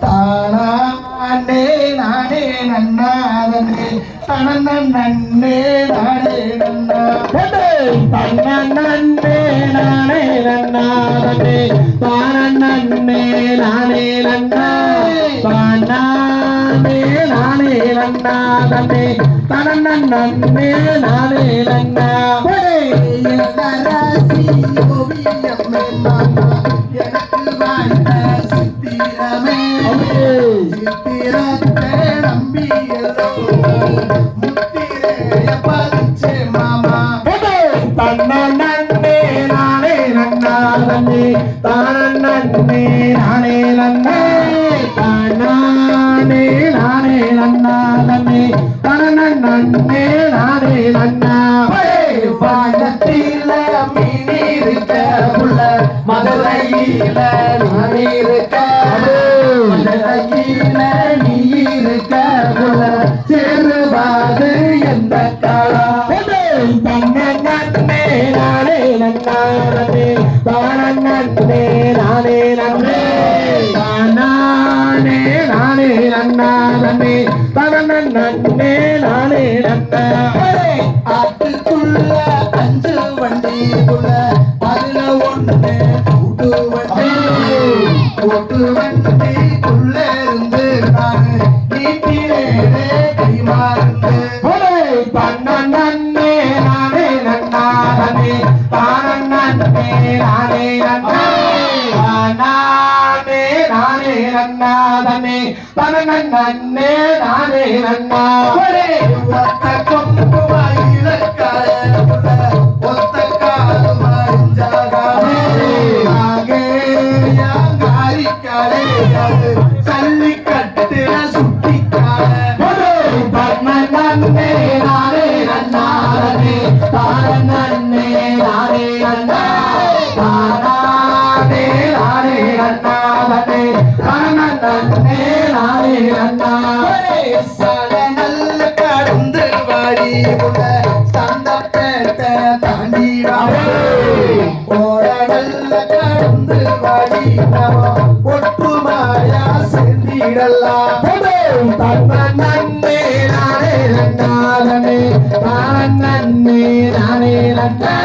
தானே நானே நன்னாதனே. தனனே நானே நன்னா தன்னே நானே நன்னாதனே. தானே நானே நன்னா. தானே நானே நன்னாதனே. தனனே நானே நன்னா. ராசி ஓவியம் தன்னே நானே நன்னாதனே தானே நானே நன்னே. தானே நானே நன்னாதனே தனனே நானே நன்னா. வானத்தில மீன் இருக்க உள்ள மதுரையில நான் இருக்க தனனே நானே நன்னா ஆட்டுக்குள்ள அஞ்சு வண்டிக்குள்ள அதுல ஒண்ணு கூட்டு வண்டி கூட்டு வண்டிக்குள்ள நானே நன்னாதனே நன்னே நானே நன்னா ஒத்த கொம்பு வாயிலக்கார ஒத்த காலு மறிஞ்சாகாமே ஆகே நானே நானே நன்னா தானே நானே வாடி உள்ள சந்தப்பேட்டை தாண்டி ஓட நல்ல கடந்து வாடி நம்ம ஒற்றுமையா சேர்ந்திடலாம். தன்னே நானே நன்னாதனே தானே நானே நன்னா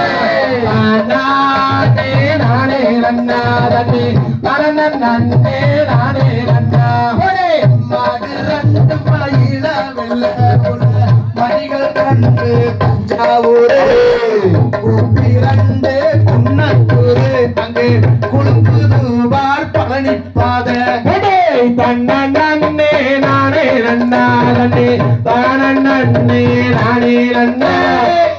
நானே நானே நானே நன்னா. மணிகள் ரெண்டு தஞ்சாவூர் கூப்பி ரெண்டு குன்னத்தூர் அங்கு குழுக்குது வார் பழனி பாதை தன்னே நானே நன்னாதனே தானே நானே நன்னா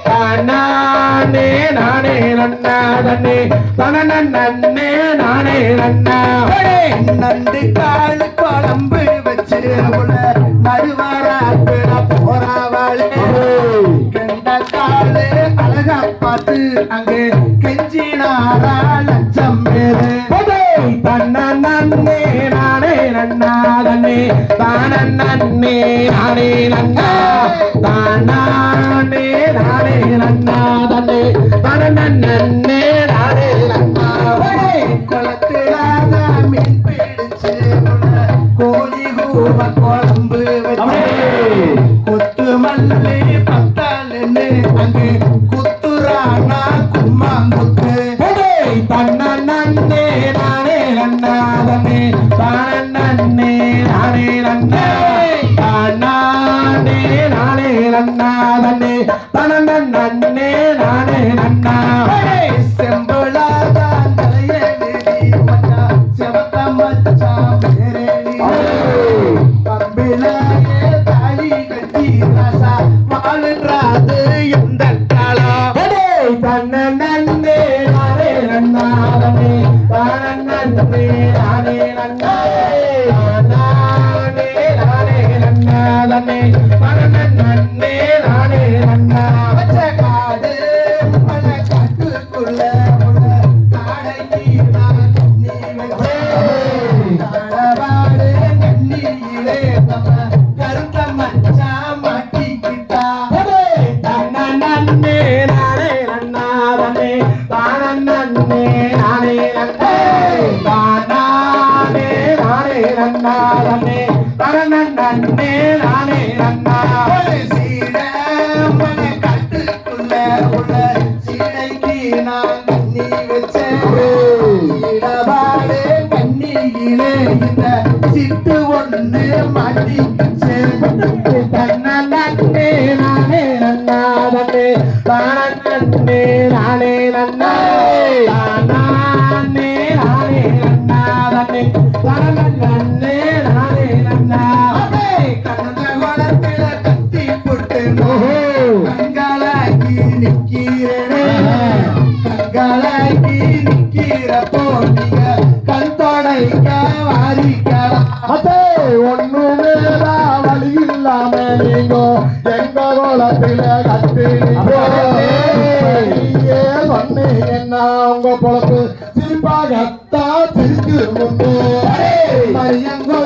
தானே நானே நன்னாதனே தனனே நானே நன்னா நண்டு காலு குழம்பு வச்சு கெஞ்சினாரா லட்சம் பேரு தன்னே நானே தானே நானே நன்னா. தானே நானே நன்னாதனே. தனனே நானே நன்னா. குளத்திலாத மீன் தன்னே நானே நன்னாதனே நன்னா தன்னே நன்னே நானே நன்னா. ஒரு சீடமன கட்டுக்குள்ள உள்ள சீடைக்கு நான் கண்ணி வச்சேன். கண்ணியிலே இந்த சிட்டு ஒன்று மாட்டிக்கிச்சு கண்காலாக்கி நிக்கிறப்போ நீங்க கண் தொடைக்க வாரிக்கலாம் அதே ஒண்ணுமேதான் வழி இல்லாம நீங்க எங்க குளத்தில கட்டினீங்க சொன்னீங்கன்னா உங்க பொழப்பு? சிரிப்பாகத்தான் சிரிக்கு முன்னே. மரியங்கோ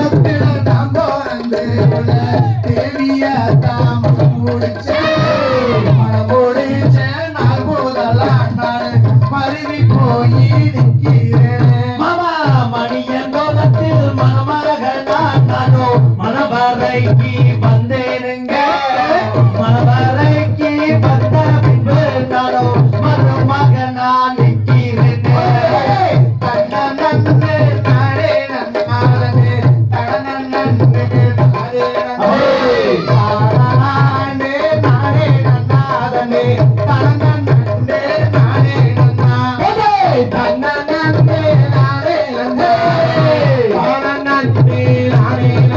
Amém.